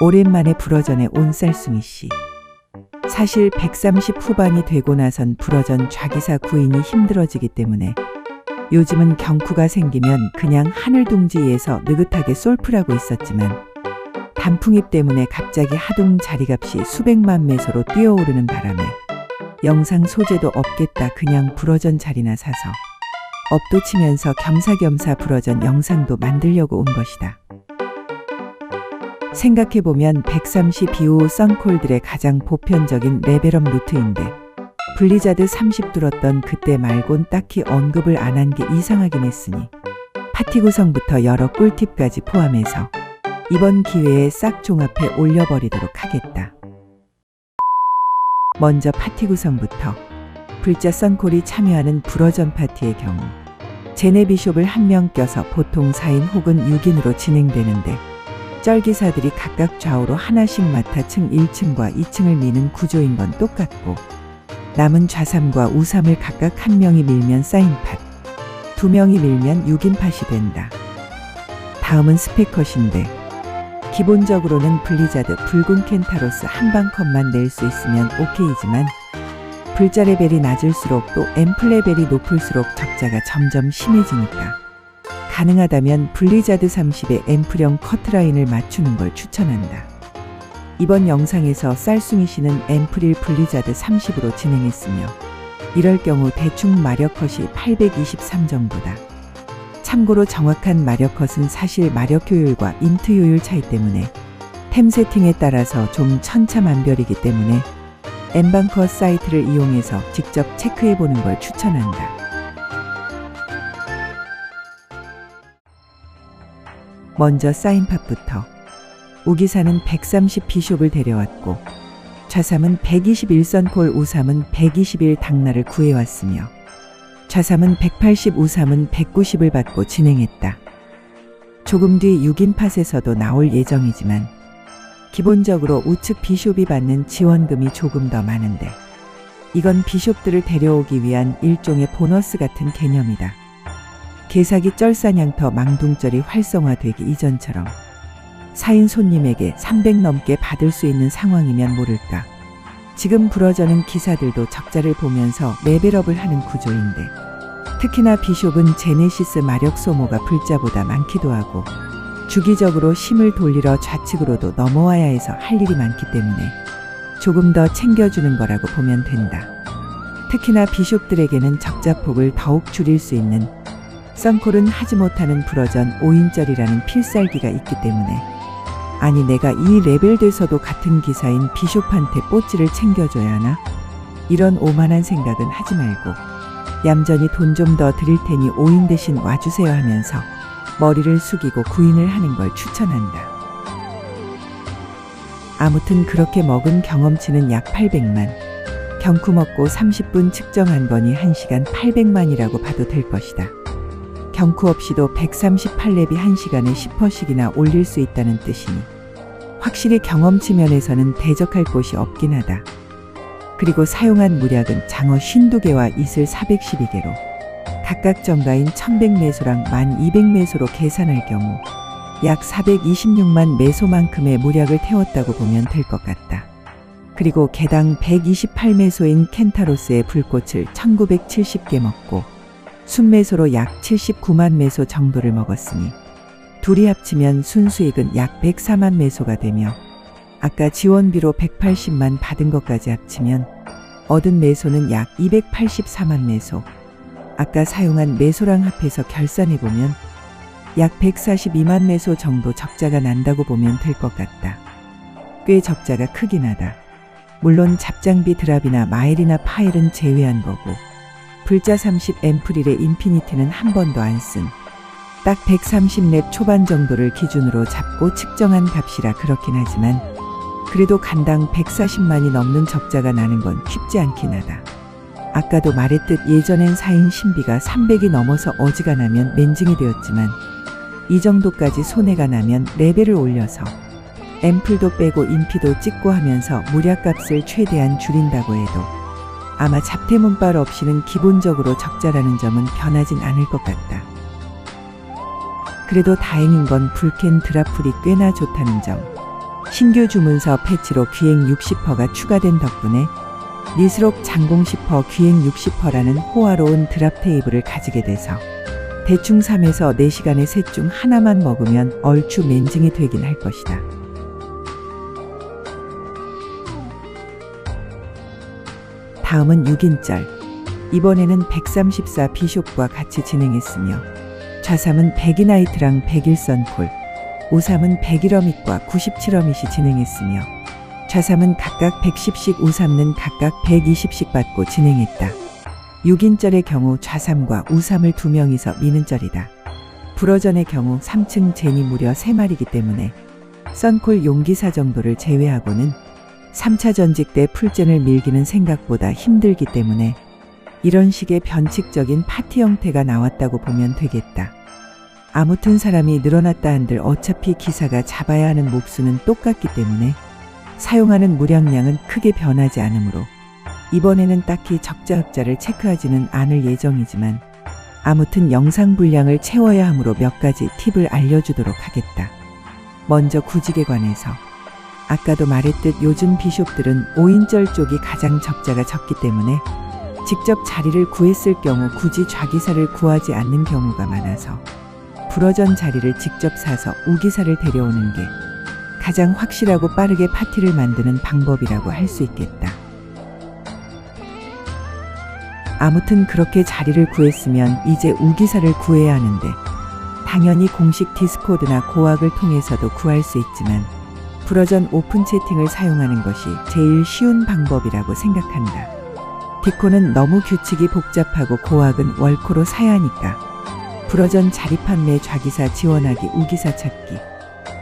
오랜만에 불어전에 온 쌀숭이 씨. 사실 130 후반이 되고 나선 불어전 좌기사 구인이 힘들어지기 때문에 요즘은 경쿠가 생기면 그냥 하늘둥지에서 느긋하게 솔프라고 있었지만 단풍잎 때문에 갑자기 하동 자리값이 수백만 매소로 뛰어오르는 바람에 영상 소재도 없겠다 그냥 불어전 자리나 사서 업도 치면서 겸사겸사 불어전 영상도 만들려고 온 것이다. 생각해보면 130 비오 썬콜들의 가장 보편적인 레벨업 루트인데 블리자드 30 뚫었던 그때 말곤 딱히 언급을 안 한 게 이상하긴 했으니 파티 구성부터 여러 꿀팁까지 포함해서 이번 기회에 싹 종합해 올려버리도록 하겠다. 먼저 파티 구성부터 불자 썬콜이 참여하는 불어전 파티의 경우 제네 비숍을 한 명 껴서 보통 4인 혹은 6인으로 진행되는데 쩔기사들이 각각 좌우로 하나씩 맡아 층 1층과 2층을 미는 구조인 건 똑같고 남은 좌3과 우3을 각각 한 명이 밀면 쌓인 팟, 두 명이 밀면 6인 팟이 된다. 다음은 스펙컷인데 기본적으로는 블리자드 붉은 켄타로스 한방 컷만 낼 수 있으면 오케이지만 불자 레벨이 낮을수록 또 앰플 레벨이 높을수록 적자가 점점 심해지니까 가능하다면 블리자드 30의 앰플형 커트라인을 맞추는 걸 추천한다. 이번 영상에서 쌀숭이 씨는 앰플1 블리자드 30으로 진행했으며 이럴 경우 대충 마력 컷이 823 정도다. 참고로 정확한 마력 컷은 사실 마력 효율과 인트 효율 차이 때문에 템 세팅에 따라서 좀 천차만별이기 때문에 엠방컷 사이트를 이용해서 직접 체크해 보는 걸 추천한다. 먼저 사인팟부터 우기사는 130 비숍을 데려왔고 좌삼은 121선 폴 우삼은 121 당나를 구해왔으며 좌삼은 180 우삼은 190을 받고 진행했다. 조금 뒤 6인 팟에서도 나올 예정이지만 기본적으로 우측 비숍이 받는 지원금이 조금 더 많은데 이건 비숍들을 데려오기 위한 일종의 보너스 같은 개념이다. 개사기 쩔사냥터 망둥절이 활성화되기 이전처럼 4인 손님에게 300 넘게 받을 수 있는 상황이면 모를까. 지금 불어저는 기사들도 적자를 보면서 레벨업을 하는 구조인데 특히나 비숍은 제네시스 마력 소모가 불자보다 많기도 하고 주기적으로 힘을 돌리러 좌측으로도 넘어와야 해서 할 일이 많기 때문에 조금 더 챙겨주는 거라고 보면 된다. 특히나 비숍들에게는 적자폭을 더욱 줄일 수 있는 썬콜은 하지 못하는 불어전 5인절이라는 필살기가 있기 때문에 아니 내가 이 레벨 돼서도 같은 기사인 비숍한테 뽀찌를 챙겨줘야 하나? 이런 오만한 생각은 하지 말고 얌전히 돈 좀 더 드릴 테니 5인 대신 와주세요 하면서 머리를 숙이고 구인을 하는 걸 추천한다. 아무튼 그렇게 먹은 경험치는 약 800만. 경쿠 먹고 30분 측정한 거니 1시간 800만이라고 봐도 될 것이다. 경쿠 없이도 138렙이 1시간에 10%씩이나 올릴 수 있다는 뜻이니 확실히 경험치 면에서는 대적할 곳이 없긴 하다. 그리고 사용한 무략은 장어 52개와 이슬 412개로 각각 정가인 1100매소랑 1200매소로 계산할 경우 약 426만 매소만큼의 무략을 태웠다고 보면 될 것 같다. 그리고 개당 128매소인 켄타로스의 불꽃을 1970개 먹고 순매소로 약 79만 매소 정도를 먹었으니 둘이 합치면 순수익은 약 104만 매소가 되며 아까 지원비로 180만 받은 것까지 합치면 얻은 매소는 약 284만 매소. 아까 사용한 매소랑 합해서 결산해 보면 약 142만 매소 정도 적자가 난다고 보면 될 것 같다. 꽤 적자가 크긴 하다. 물론 잡장비 드랍이나 마일이나 파일은 제외한 거고 불자 30 앰플일의 인피니티는 한 번도 안 쓴. 딱 130렙 초반 정도를 기준으로 잡고 측정한 값이라 그렇긴 하지만 그래도 간당 140만이 넘는 적자가 나는 건 쉽지 않긴 하다. 아까도 말했듯 예전엔 4인 신비가 300이 넘어서 어지간하면 맨징이 되었지만 이 정도까지 손해가 나면 레벨을 올려서 앰플도 빼고 인피도 찍고 하면서 무략값을 최대한 줄인다고 해도 아마 잡태 문발 없이는 기본적으로 적자라는 점은 변하진 않을 것 같다. 그래도 다행인 건 불캔 드라풀이 꽤나 좋다는 점. 신규 주문서 패치로 귀행 60%가 추가된 덕분에 니스록 장공 10% 귀행 60%라는 호화로운 드랍 테이블을 가지게 돼서 대충 3에서 4시간에 셋중 하나만 먹으면 얼추 맨징이 되긴 할 것이다. 다음은 6인절. 이번에는 134 비숍과 같이 진행했으며 좌삼은 102나이트랑 101선콜, 우삼은 101어밋과 97어밋이 진행했으며 좌삼은 각각 110씩 우삼는 각각 120씩 받고 진행했다. 6인절의 경우 좌삼과 우삼을 두 명이서 미는 절이다. 불어전의 경우 3층 젠이 무려 3마리이기 때문에 썬콜 용기사 정도를 제외하고는 3차 전직 때 풀젠을 밀기는 생각보다 힘들기 때문에 이런 식의 변칙적인 파티 형태가 나왔다고 보면 되겠다. 아무튼 사람이 늘어났다 한들 어차피 기사가 잡아야 하는 몫수는 똑같기 때문에 사용하는 물량량은 크게 변하지 않으므로 이번에는 딱히 적자흑자를 체크하지는 않을 예정이지만 아무튼 영상 분량을 채워야 하므로 몇 가지 팁을 알려주도록 하겠다. 먼저 구직에 관해서 아까도 말했듯 요즘 비숍들은 5인절 쪽이 가장 적자가 적기 때문에 직접 자리를 구했을 경우 굳이 좌기사를 구하지 않는 경우가 많아서 불어전 자리를 직접 사서 우기사를 데려오는 게 가장 확실하고 빠르게 파티를 만드는 방법이라고 할 수 있겠다. 아무튼 그렇게 자리를 구했으면 이제 우기사를 구해야 하는데 당연히 공식 디스코드나 고학을 통해서도 구할 수 있지만 불어전 오픈 채팅을 사용하는 것이 제일 쉬운 방법이라고 생각한다. 디코는 너무 규칙이 복잡하고 고학은 월코로 사야 하니까 불어전 자리 판매 좌기사 지원하기 우기사 찾기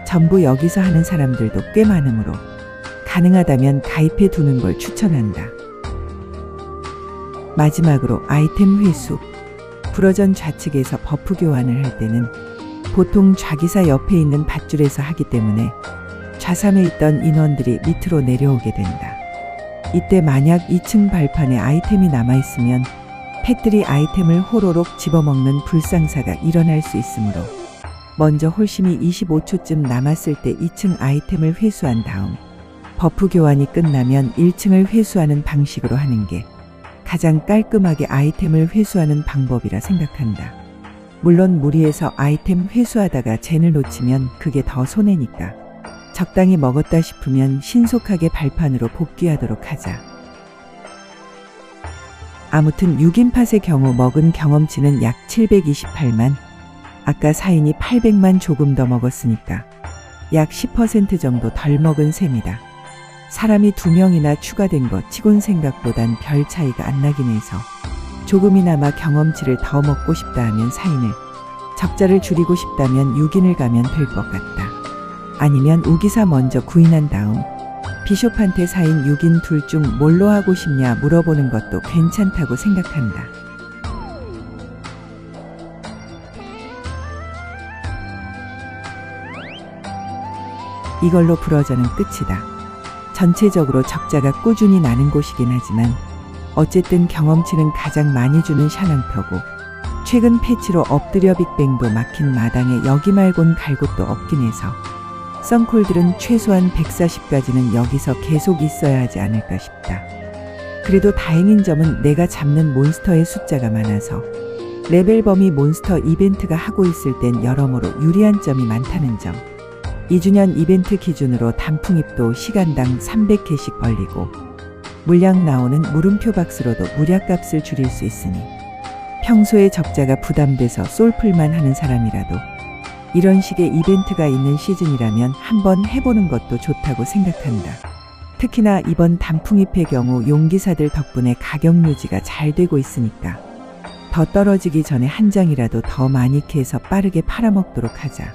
전부 여기서 하는 사람들도 꽤 많으므로 가능하다면 가입해 두는 걸 추천한다. 마지막으로 아이템 회수. 불어전 좌측에서 버프 교환을 할 때는 보통 좌기사 옆에 있는 밧줄에서 하기 때문에 좌삼에 있던 인원들이 밑으로 내려오게 된다. 이때 만약 2층 발판에 아이템이 남아있으면 펫들이 아이템을 호로록 집어먹는 불상사가 일어날 수 있으므로 먼저 홀심이 25초쯤 남았을 때 2층 아이템을 회수한 다음 버프 교환이 끝나면 1층을 회수하는 방식으로 하는 게 가장 깔끔하게 아이템을 회수하는 방법이라 생각한다. 물론 무리해서 아이템 회수하다가 젠을 놓치면 그게 더 손해니까 적당히 먹었다 싶으면 신속하게 발판으로 복귀하도록 하자. 아무튼 6인 팟의 경우 먹은 경험치는 약 728만, 아까 4인이 800만 조금 더 먹었으니까 약 10% 정도 덜 먹은 셈이다. 사람이 두 명이나 추가된 것 치곤 생각보단 별 차이가 안 나긴 해서 조금이나마 경험치를 더 먹고 싶다 하면 4인을, 적자를 줄이고 싶다면 6인을 가면 될 것 같다. 아니면 우기사 먼저 구인한 다음 비숍한테 4인 6인 둘 중 뭘로 하고 싶냐 물어보는 것도 괜찮다고 생각한다. 이걸로 불어저는 끝이다. 전체적으로 적자가 꾸준히 나는 곳이긴 하지만 어쨌든 경험치는 가장 많이 주는 샤낭표고 최근 패치로 엎드려 빅뱅도 막힌 마당에 여기 말곤 갈 곳도 없긴 해서 썬콜들은 최소한 140까지는 여기서 계속 있어야 하지 않을까 싶다. 그래도 다행인 점은 내가 잡는 몬스터의 숫자가 많아서 레벨 범위 몬스터 이벤트가 하고 있을 땐 여러모로 유리한 점이 많다는 점. 2주년 이벤트 기준으로 단풍잎도 시간당 300개씩 벌리고 물량 나오는 물음표 박스로도 무략값을 줄일 수 있으니 평소에 적자가 부담돼서 솔플만 하는 사람이라도 이런 식의 이벤트가 있는 시즌이라면 한번 해보는 것도 좋다고 생각한다. 특히나 이번 단풍잎의 경우 용기사들 덕분에 가격 유지가 잘 되고 있으니까 더 떨어지기 전에 한 장이라도 더 많이 캐서 빠르게 팔아먹도록 하자.